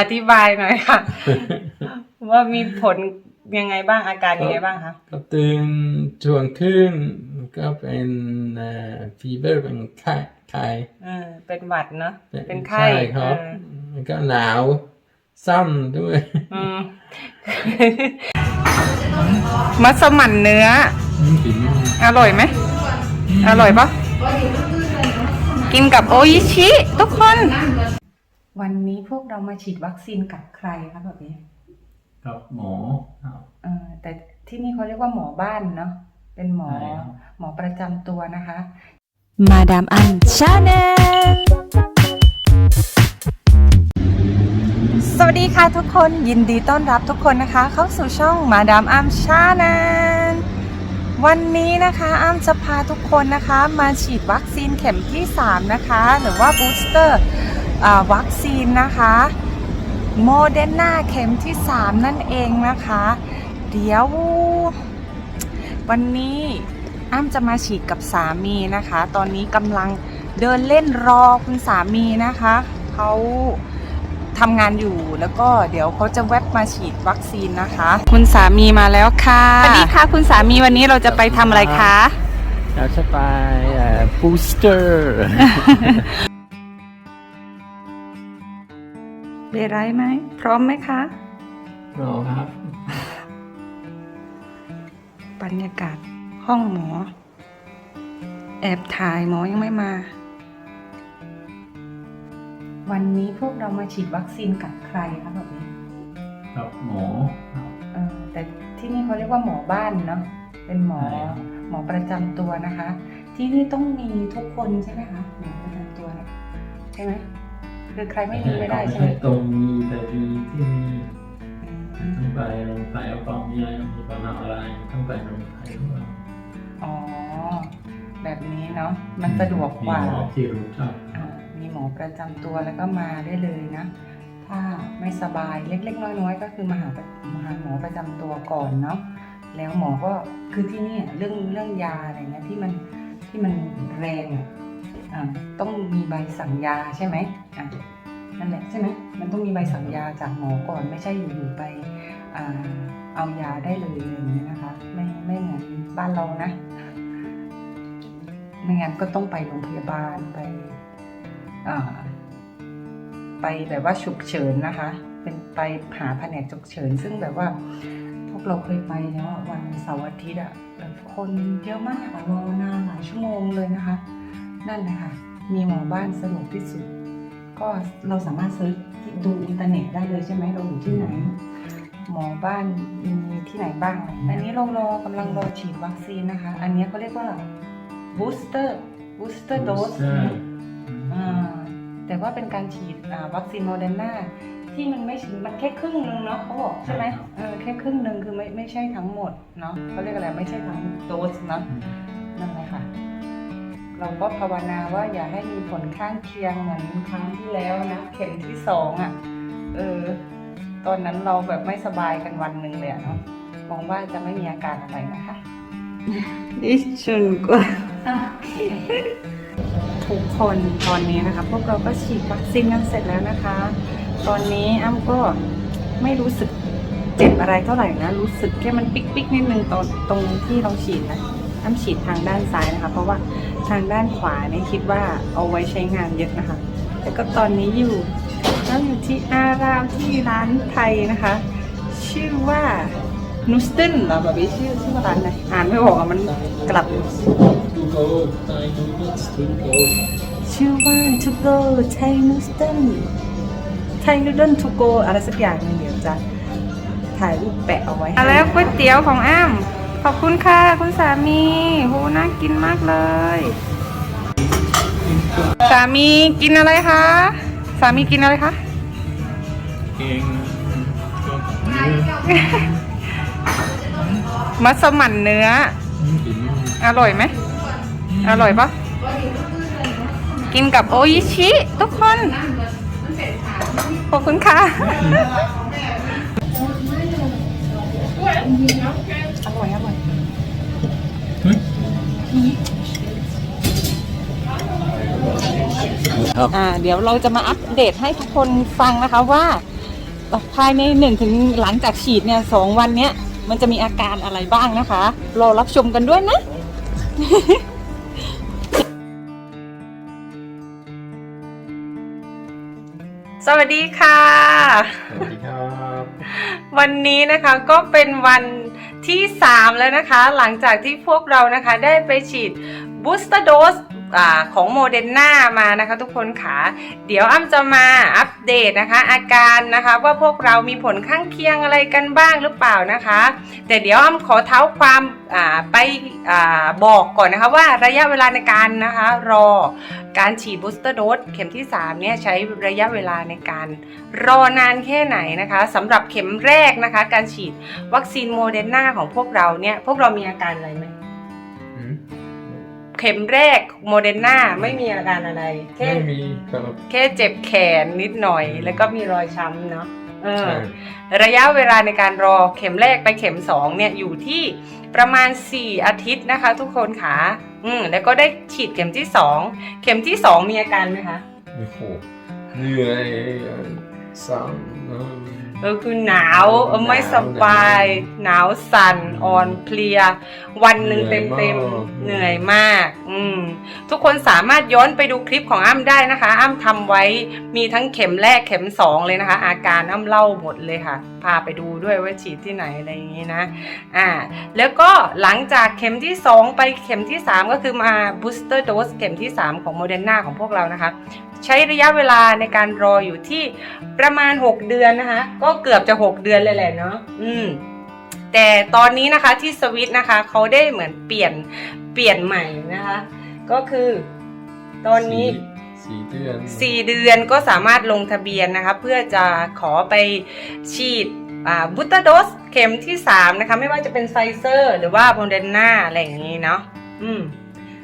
อธิบายหน่อยค่ะ ว่ามีผลยังไงบ้างอาการยังไงบ้างคะก็ตื่นช่วงขึ้นก็เป็นฟีเบอร์เป็นไข้ไข้เออเป็นหวัดเนาะเป็นไข้ใช่ครับเออแล้วก็หนาวซ้ำด้วยอืมมัสมั่นเนื้อกินอร่อยไหม อร่อยปะกินกับโออิชิ ทุกคน วันนี้พวกเรามาฉีดวัคซีนกับใครคะแบบนี้กับหมอครับเออแต่ที่นี่เขาเรียกว่าหมอบ้านเนาะเป็นหมอใช่ครับหมอประจำตัวนะคะ มาดามอันชาแนลสวัสดีค่ะทุกคนยินดีต้อนรับทุกคนนะคะ เข้าสู่ช่องมาดามอัมชาแนลวันนี้นะคะอ้ำจะพาทุกคนนะคะ มาฉีดวัคซีนเข็มที่ 3 นะคะ หรือว่าบูสเตอร์ วัคซีนนะคะโมเดอร์นาเข็มที่ 3 นั่นเองนะคะ เดี๋ยววันนี้อ้ำจะมาฉีดกับสามีนะคะ ตอนนี้กำลังเดินเล่นรอคุณสามีนะคะเขาทำงานอยู่แล้วก็เดี๋ยวเขาจะแวบมาฉีดวัคซีนนะคะ คุณสามีมาแล้วค่ะสวัสดีค่ะ คุณสามีวันนี้เราจะไปทำอะไรคะเราจะไปบูสเตอร์ เบรไรไหม พร้อมไหมคะ รอครับ บรรยากาศห้องหมอ แอบถ่ายหมอยังไม่มา วันนี้พวกเรามาฉีดวัคซีนกับใครคะแบบนี้กับหมอครับเออแต่ที่นี่เขาเรียกว่าหมอบ้านเนาะเป็นหมอใช่ครับหมอประจำตัวนะคะ ที่นี่ต้องมีทุกคนใช่ไหมคะหมอประจำตัวเนี่ยใช่ไหม คือใครไม่มีไม่ได้ใช่ไหมตรงมีแต่ที่ที่มีอืมต้องไปโรงพยาบาลเอาของมีอะไรมีปัญหาอะไรต้องไปโรงพยาบาลด้วยอ๋อ แบบนี้เนาะมันสะดวกกว่ามีหมอที่รู้จักอ่ามีหมอประจำตัวแล้วก็มาได้เลยนะ ถ้าไม่สบายเล็กๆน้อยๆก็คือมาหามาหาหมอประจำตัวก่อนเนาะแล้วหมอก็คือที่นี่เรื่องเรื่องยาอะไรเงี้ยที่มันที่มันแรงอะ อ่าต้องมีใบสั่งยาใช่ไหมอะนั่นแหละใช่ไหมมันต้องมีใบสั่งยาจากหมอก่อนไม่ใช่อยู่ๆไปอ่าเอายาได้เลยอย่างนี้ยนะคะ ไม่ไม่เหมือนบ้านเรานะไม่งั้นก็ต้องไปโรงพยาบาลไปไปแบบว่าฉุกเฉินนะคะ เป็นไปหาแผนกฉุกเฉิน ซึ่งแบบว่าพวกเราเคยไปแล้วอะวันเสาร์อาทิตย์อะแบบคนเยอะมากรอนานหลายชั่วโมงเลยนะคะ นั่นนะคะมีหมอบ้านสะดวกที่สุด ก็เราสามารถซื้อดูอินเทอร์เน็ตได้เลยใช่ไหมเราอยู่ที่ไหน หมอบ้านมีที่ไหนบ้างอะไรอย่างเงี้ยอันนี้เรารอกำลังรอฉีดวัคซีนนะคะ อันนี้เขาเรียกว่า booster booster dose นะอ่าแต่ว่าเป็นการฉีดอ่าวัคซีนโมเดอร์นาที่มันไม่ถึงมันแค่ครึ่งหนึงเนาะเขาบอกใช่ไหมเออแค่ครึ่งหนึงคือไม่ไม่ใช่ทั้งหมดเนาะเขาเรียกอะไรไม่ใช่ทั้งโดสเนาะนั่นแหละค่ะ เราก็ภาวนาว่าอย่าให้มีผลข้างเคียงเหมือนครั้งที่แล้วนะเข็มที่สองอะเออตอนนั้นเราแบบไม่สบายกันวันหนึ่งเลยอะเนาะมองว่าจะไม่มีอาการอะไรนะคะดิฉันก็ทุกคนตอนนี้นะคะ พวกเราก็ฉีดวัคซีนกันเสร็จแล้วนะคะ ตอนนี้อ้ำก็ไม่รู้สึกเจ็บอะไรเท่าไหร่นะ รู้สึกแค่มันปิ๊กปิ๊กๆนิดนึงตอนตรงที่เราฉีดนะ อ้ำฉีดทางด้านซ้ายนะคะ เพราะว่าทางด้านขวาเนี่ยคิดว่าเอาไว้ใช้งานเยอะนะคะ แล้วก็ตอนนี้อยู่เราอยู่ที่อารามที่ร้านไทยนะคะ ชื่อว่านูสตันเหรอแบบนี้ชื่อชื่อร้านไหนอ่านไม่ออกอะมันกลับ ชื่อว่า to go Thai Noodle Thai Noodle to go อะไรสักอย่างนึงเดี๋ยวจะถ่ายรูปแปะเอาไว้แล้วก๋วยเตี๋ยวของอ้ำ ขอบคุณค่ะ คุณสามีโหน่ากินมากเลย สามีกินอะไรคะ สามีกินอะไรคะเก่งมัสมั่นเนื้อกินอร่อยไหม อร่อยปะกินกับโออิชิ ทุกคน ขอบคุณค่ะอ ร่อยอร่อยครับอ่าเดี๋ยวเราจะมาอัปเดตให้ทุกคนฟังนะคะว่า ภายในหนึ่งถึงหลังจากฉีดเนี่ยสองวันเนี้ย มันจะมีอาการอะไรบ้างนะคะรอรับชมกันด้วยนะสวัสดีค่ะ สวัสดีครับ วันนี้นะคะก็เป็นวัน ที่ 3 แล้วนะคะ หลังจากที่พวกเรานะคะได้ไปฉีดบูสเต อของโมเดอร์นามานะคะ ทุกคนค่ะเดี๋ยวอ้ำจะมาอัปเดตนะคะ อาการนะคะว่าพวกเรามีผลข้างเคียงอะไรกันบ้างหรือเปล่านะคะ แต่เดี๋ยวอ้ำขอเท้าความไปอบอกก่อนนะคะว่าระยะเวลาในการนะคะรอการฉีดบูสเตอร์โดสเข็มที่3เนี่ยใช้ระยะเวลาในการรอนานแค่ไหนนะคะสำหรับเข็มแรกนะคะ การฉีดวัคซีนโมเดอร์นาของพวกเราเนี่ยพวกเรามีอาการอะไรไหม เข็มแรกโมเดอร์นาไม่มีอาการอะไร แค่ไม่มีครับ แค่เจ็บแขนนิดหน่อย แล้วก็มีรอยช้ำเนาะเออ ใช่ ระยะเวลาในการรอเข็มแรกไปเข็มสองเนี่ยอยู่ที่ประมาณ 4 อาทิตย์นะคะ ทุกคนค่ะอืมแล้วก็ได้ฉีดเข็มที่2เข็มที่2มีอาการไหมคะ โอ้โหเหนื่อยซ้ำเนอะ เออคือหนาวเออไม่สบาย หนาวสั่นอ่อนเพลีย วันหนึ่งเต็มๆเหนื่อยมาก อืมทุกคนสามารถย้อนไปดูคลิปของอ้ำได้นะคะ อ้ำทำไว้มีทั้งเข็มแรกเข็มสองเลยนะคะ อาการอ้ำเล่าหมดเลยค่ะ พาไปดูด้วยว่าฉีดที่ไหนอะไรอย่างนี้นะอ่าแล้วก็หลังจากเข็มที่ 2 ไปเข็มที่ 3 ก็คือมา booster dose เข็มที่ 3 ของโมเดอร์นาของพวกเรานะคะ ใช้ระยะเวลาในการรออยู่ที่ประมาณ 6 เดือนนะคะก็เกือบจะ 6 เดือนเลยแหละเนาะอืม แต่ตอนนี้นะคะที่สวิตนะคะเขาได้เหมือนเปลี่ยนเปลี่ยนใหม่นะคะ ก็คือตอนนี้สี่สี่เดือน4เดือนก็สามารถลงทะเบียนนะคะ เพื่อจะขอไปฉีดบูตเตอร์โดสเข็มที่ 3 นะคะ ไม่ว่าจะเป็นไฟเซอร์ หรือว่าโมเดอร์นาอะไรอย่างนี้เนาะอืม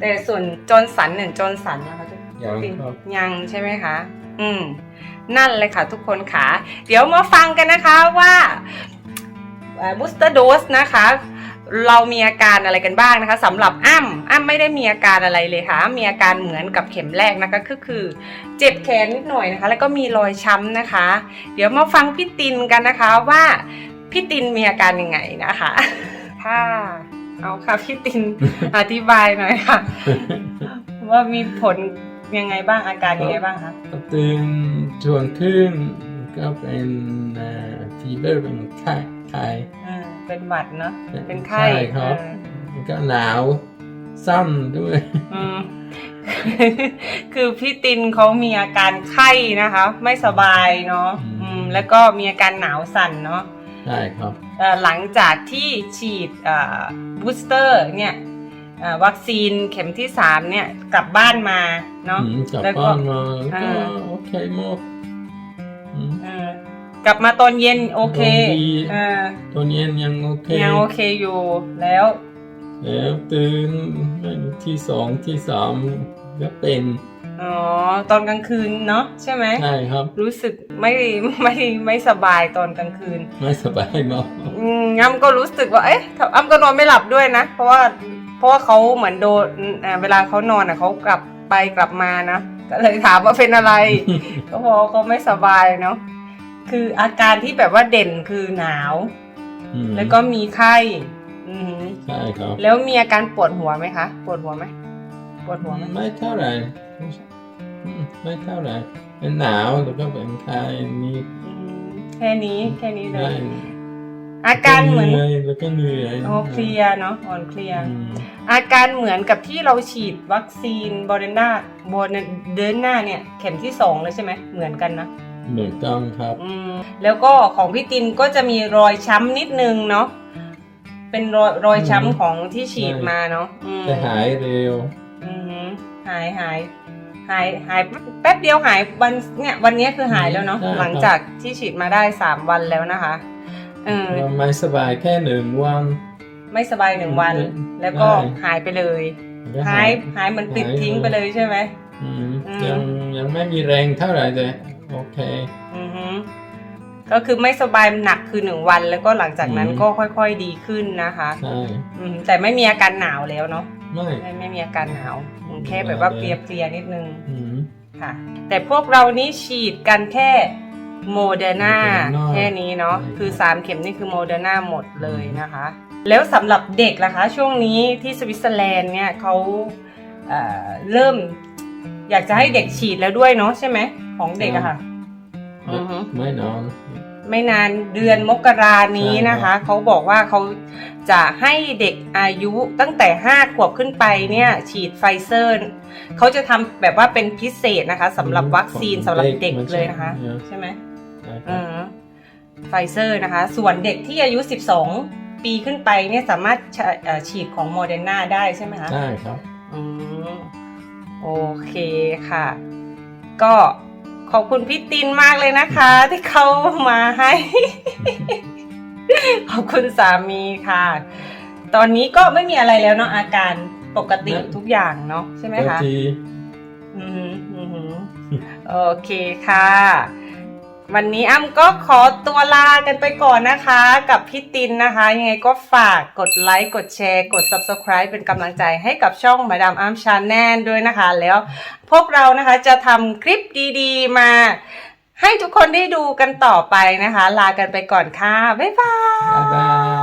แต่ส่วนจอร์นสันเนี่ยจอร์นสันนะคะทุกยังครับยังใช่ไหมคะ อืม นั่นเลยค่ะทุกคนค่ะ เดี๋ยวมาฟังกันนะคะว่าบูสเตอร์โดสนะคะ เรามีอาการอะไรกันบ้างนะคะสำหรับอ้ำอ้ำไม่ได้มีอาการอะไรเลยค่ะอ้ำมีอาการเหมือนกับเข็มแรกนะคะก็คือ เจ็บแขนนิดหน่อยนะคะ แล้วก็มีรอยช้ำนะคะ เดี๋ยวมาฟังพี่ตินกันนะคะว่าพี่ตินมีอาการยังไงนะคะค่ะเอาค่ะพี่ตินอธิบายหน่อยค่ะ ว่ามีผลยังไงบ้างอาการยังไงบ้างคะตื่น ช่วงขึ้นก็เป็นฟีเบอร์เป็นไข้ไข้อืมเป็นหวัดเนาะเป็นไข้ใช่ครับเออแล้วก็หนาวซ้ำด้วยอืมคือพี่ตินเขามีอาการไข้นะคะ ไม่สบายเนาะอืมแล้วก็มีอาการหนาวสั่นเนาะใช่ครับเอ่อหลังจากที่ฉีดบูสเตอร์เนี่ยเอ่อ วัคซีนเข็มที่3เนี่ยกลับบ้านมาเนาะอืมกลับแล้วก็บ้านมาอ่าก็โอเคหมดอืมเออกลับมาตอนเย็นโอเคตอนดีเออตอนเย็นยังโอเคยังโอเคอยู่แล้วแล้วตื่นที่สองที่สามก็เป็นอ๋อตอนกลางคืนเนาะใช่ไหมใช่ครับ รู้สึกไม่ไม่ไม่สบายตอนกลางคืน ไม่สบายมากอืมอ้ำก็รู้สึกว่าเอ๊ะอ้ำก็นอนไม่หลับด้วยนะ เพราะว่า เพราะว่าเขาเหมือนโดนอ่าเวลาเขานอนอะเขากลับไปกลับมานะก็เลยถามว่าเป็นอะไรก็บอกว่าเขาไม่สบายเนาะคืออาการที่แบบว่าเด่นคือหนาวอืมแล้วก็มีไข้อือหือใช่ครับ แล้วมีอาการปวดหัวไหมคะ ปวดหัวไหมปวดหัวไหมไม่เท่าไหร่อืมไม่เท่าไหร่เป็นหนาวแล้วก็เป็นไข้นิดอืมแค่นี้แค่นี้เลได้ย อาการเหมือนอยแล้วก็เหนื่อยโอเพลียเนาะอ่อนเพลียอืมอาการเหมือนกับที่เราฉีดวัคซีนบอเดนาบอเดนาเนี่ยเข็มที่สองเลยใช่ไหมเหมือนกันนะเหมือนกันครับอืมแล้วก็ของพี่ตินก็จะมีรอยช้ำนิดนึงเนาะเป็นรอยรอยช้ำของที่ฉีดมาเนาะอืมแต่หายเร็วอือหือหายหายหายหายแป๊บเดียวหายวันเนี่ยวันนี้คือหายแล้วเนาะใช่ครับหลังจากที่ฉีดมาได้สามวันแล้วนะคะ เออไม่สบายแค่หนึ่งวัน ไม่สบายหนึ่งวันใช่แล้วก็หายไปเลยก็หายหายเหมันปิดหายทิ้งไปเลยใช่ไหมอืมอืมยังยังไม่มีแรงเท่าไหร่แต่โอเคอือหือก็คือไม่สบายหนักคือหนึ่งวัน แล้วก็หลังจากนั้นอืมก็ค่อยๆดีขึ้นนะคะใช่อืมแต่ไม่มีอาการหนาวแล้วเนาะไม่ไม่ไม่มีอาการหนาวอืมแค่แบบว่าเพลียๆนิดนึงอืมค่ะ แต่พวกเรานี่ฉีดกันแค่ โมเดอร์นา Moderna แค่นี้เนาะใช่คือ 3 เข็มนี่คือโมเดอร์นาหมดเลยนะคะ แล้วสำหรับเด็กล่ะคะ ช่วงนี้ที่สวิตเซอร์แลนด์เนี่ยเขาเอ่อเริ่มอยากจะให้เด็กฉีดแล้วด้วยเนาะใช่ไหมของเด็กอะค่ะ อือฮึ ไม่นอน ไม่นานเดือนมกรานี้นะคะ เขาบอกว่าเขาจะให้เด็กอายุตั้งแต่ 5 ขวบขึ้นไปเนี่ยฉีดไฟเซอร์ เขาจะทำแบบว่าเป็นพิเศษนะคะสำหรับวัคซีนสำหรับเด็กเลยนะคะ ใช่ไหมใช่คอืรับม ไฟเซอร์นะคะ ส่วนเด็กที่อายุ 12 ปีขึ้นไปเนี่ยสามารถฉเอ่อฉีดของโมเดอร์นาได้ใช่ไหมคะได้ครับอืมโอเคค่ะ ก็ขอบคุณพี่ตินมากเลยนะคะ ที่เขามาให้ ขอบคุณสามีค่ะ ตอนนี้ก็ไม่มีอะไรแล้วเนาะอาการปกติไม่ทุกอย่างเนาะใช่ไหมบางคะทีอือหืออือหือโอเคค่ะ วันนี้อ้ำก็ขอตัวลากันไปก่อนนะคะ กับพี่ตินนะคะ ยังไงก็ฝากกดไลค์กดแชร์ กด Subscribe เป็นกำลังใจให้กับช่องมาดามอ้ำชาแนลด้วยนะคะ แล้วพวกเรานะคะจะทำคลิปดีๆ มาให้ทุกคนได้ดูกันต่อไปนะคะ ลากันไปก่อนค่ะ บ๊ายบาย